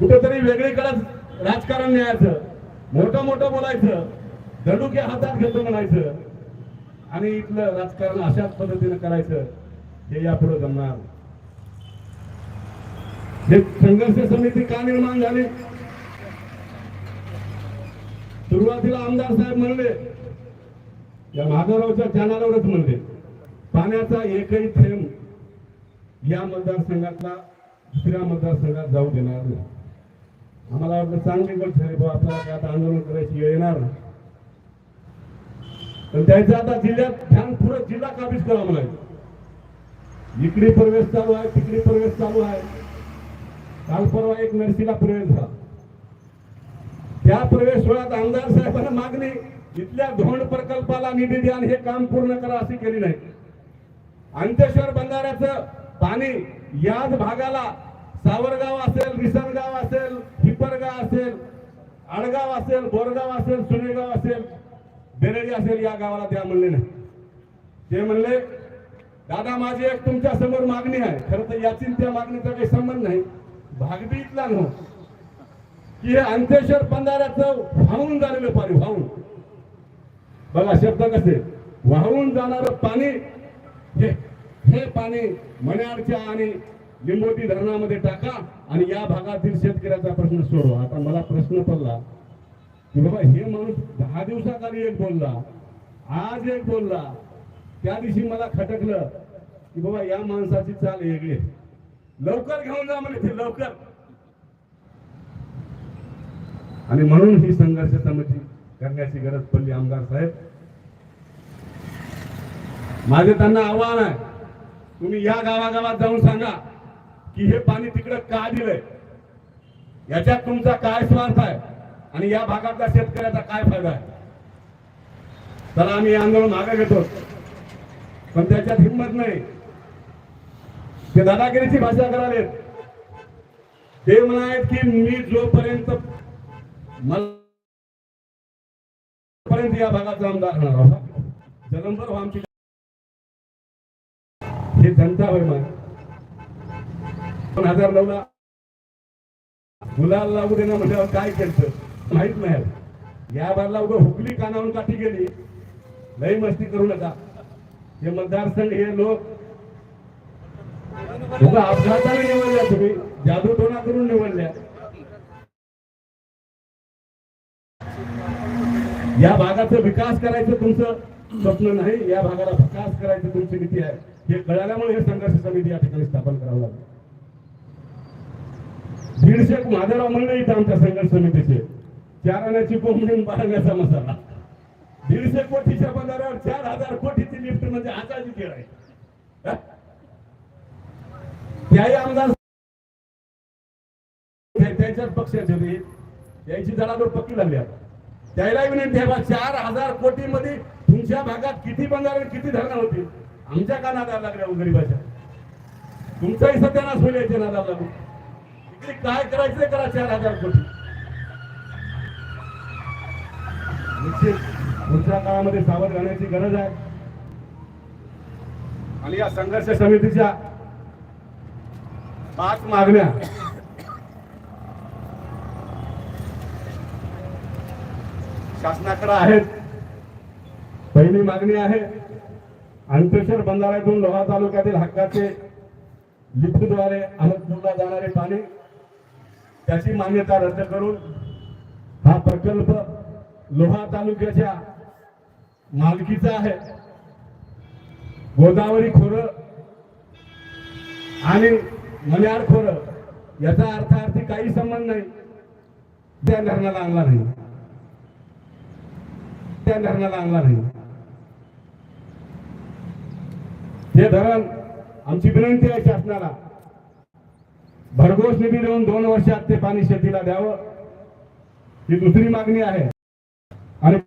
कुठेतरी वेगळीकडे राजकारण न्यायचं मोठं मोठं बोलायचं दडुके हातात घेतो म्हणायचं. आणि इथलं राजकारण अशाच पद्धतीने करायचं हे यापुढे जमणार हे संघर्ष समिती का निर्माण झाली? सुरुवातीला आमदार साहेब म्हणले या माधवरावच्या चॅनलवरच म्हणले पाण्याचा एकही थेंब या मतदारसंघातला दुसऱ्या मतदारसंघात जाऊ देणार नाही. आम्हाला वाटलं चांगली गोष्ट आहे बुवा आपल्याला आता आंदोलन करायची वेळ येणार नाही. पण त्यांचं आता जिल्ह्यात ध्यान पुढे जिल्हा काबीज करा म्हणायचं. इकडे प्रवेश चालू आहे तिकडे प्रवेश चालू आहे. काल परवा एक नरसीला प्रवेश झाला. त्या प्रवेश सोहळ्यात आमदार साहेबांना मागणी इथल्या धोंड प्रकल्पाला निधी द्या आणि हे काम पूर्ण करा अशी केली नाही. अंतेश्वर बंधाऱ्याचं पाणी याच भागाला सावरगाव असेल रिसरगाव असेल हिपरगाव असेल आडगाव असेल बोरगाव असेल सुनेगाव असेल बेरडी असेल या गावाला त्या म्हणले नाही. ते म्हणले दादा माझी एक तुमच्यासमोर मागणी आहे. खरं तर याची त्या मागणीचा काही संबंध नाही. भागबी इथला नव्ह की हे अंतेश्वर बंधाऱ्याचं वाहून झालेलं पाणी वाहून. बघा शब्द कसे? वाहून जाणारं पाणी हे हे पाणी मण्याडच्या आणि लिंबोटी धरणामध्ये टाका आणि या भागातील शेतकऱ्याचा प्रश्न सोडवा. आता मला प्रश्न पडला की बाबा हे माणूस दहा दिवसाखाली एक बोलला आज एक बोलला. त्या दिवशी मला खटकलं की बाबा या माणसाची चाल वेगळी लवकर घेऊन जा म्हणे ते लवकर. आणि म्हणून ही संघर्ष समिती करण्याची गरज पडली आमदार साहेब. माझे त्यांना आव्हान आहे. तुम्ही या गावागावात जाऊन सांगा. की हे पाणी तिकडे का दिलंय? याच्यात तुमचा काय स्वार्थ आहे? आणि या भागातल्या शेतकऱ्याचा काय फायदा आहे? तर आम्ही आंदोलन मागे घेतो. पण त्याच्यात हिंमत नाही. ते दादागिरीची भाषा करालेत ते म्हणायत की मी जोपर्यंत मला पर्यंत या भागाचा आमदार होणार होता. हो आमची. हे जनता होय मला दोन हजार नऊला मुलाला लागू देणं म्हटल्यावर काय केलं माहीत नाही. या बारला उभं हुकली कानावरून काठी गेली. लई मस्ती करू नका. हे मतदारसंघ हे लोक उगा अपघाताने निवडल्या तुम्ही. जादूटोना करून निवडल्या या भागाचा विकास करायचं तुमचं स्वप्न नाही. या भागाला विकास करायचं तुमची नीती आहे. हे कळाल्यामुळे हे संघर्ष समिती या ठिकाणी स्थापन करावं लागलं. दीडशे महादेवराव म्हणले इथं आमच्या संघर्ष समितीचे. चार आण्याची कोंबडी बाळगण्याचा मसाला. दीडशे कोटीच्या बंधाऱ्यावर चार हजार कोटीची लिफ्ट म्हणजे आताची खेळ आहे. त्याही आमदार त्यांच्याच पक्षाचे होते. याची पक्की झाली आता. त्याला विनंती आहे बा चार हजार कोटी मध्ये तुमच्या भागात किती बंधारे किती धरणं होती आमच्या का नादार लागल्या गरीबाच्या. तुमचाही सत्यानाश होईल याच्या नादार लागू इकडे काय करायचं करा चार हजार कोटी. निश्चित पुढच्या काळामध्ये सावध राहण्याची गरज आहे. आणि या संघर्ष समितीच्या पाच मागण्या. शासनाकडे आहेत. पहिली मागणी आहे अंतेश्वर बंधाऱ्यातून लोहा तालुक्यातील हक्काचे लिफ्टद्वारे अहमदपूरला जाणारे पाणी त्याची मान्यता रद्द करून हा प्रकल्प लोहा तालुक्याच्या मालकीचा आहे. गोदावरी खोरं आणि मल्याळ खोरं याचा अर्थार्थी काही संबंध नाही. त्या धरणाला आणला नाही. त्या धरणाला आणला नाही. हे धरण आमची विनंती आहे शासनाला. भरघोस निधी देऊन दोन वर्षात ते पाणी शेतीला द्यावं ही दुसरी मागणी आहे. आणि